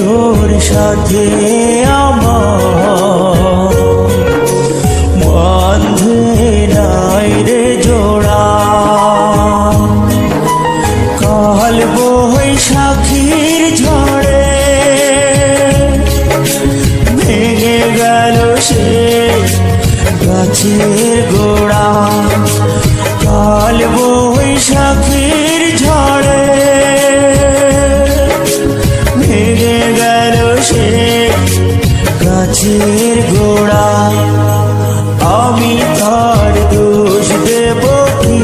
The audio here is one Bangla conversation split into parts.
ওর সাথে আমার? নাই রে জোড়া। কাল বৈশাখীর গাছের গোড়া, আমি তার দোষ দেব কি?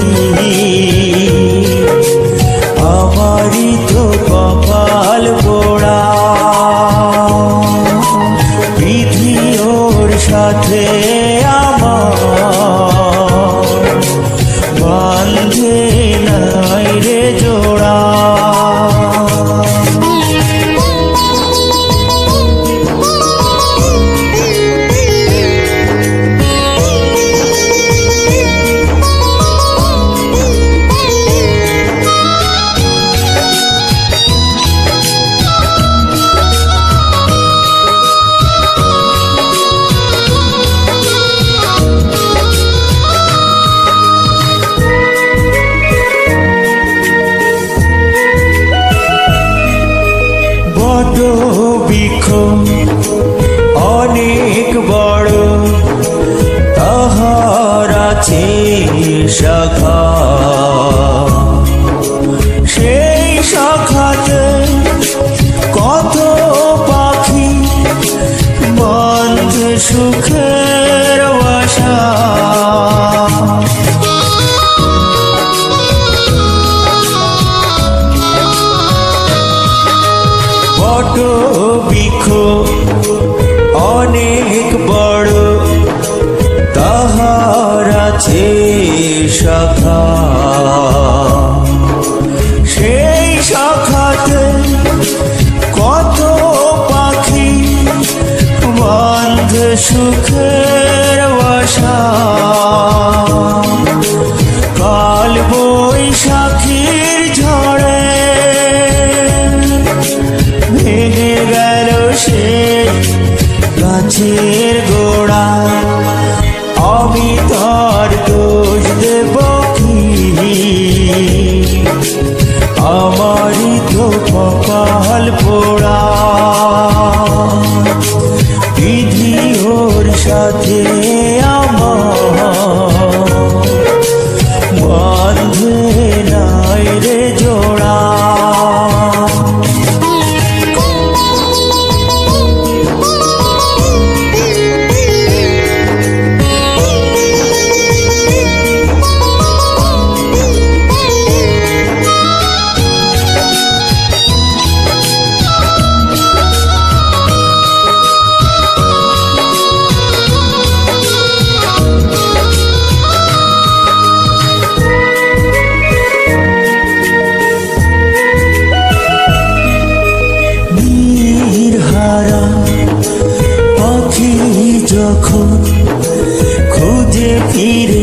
আমারই তো কপাল পোড়া। বিধি ওর সাথে আমার বান্ধে শাখা। সেই শাখাতে কত পাখি বন্ধ সুখের বাসা আছে শাখা। সেই শাখাতে কত পাখি বন্ধ সুখের বাসা। কাল বৈশাখীর ঝড়ে ভেঙে গেল সে গাছের আমারই তো কপাল পোড়া। বিধি ওর সাথে তীরে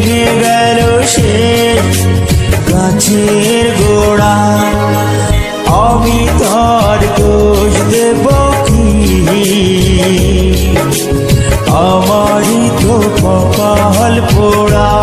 বেঁধে গেল সে গাছের গোড়া। আমি তার দোষ দেব কি? আমারই তো কপাল পোড়া।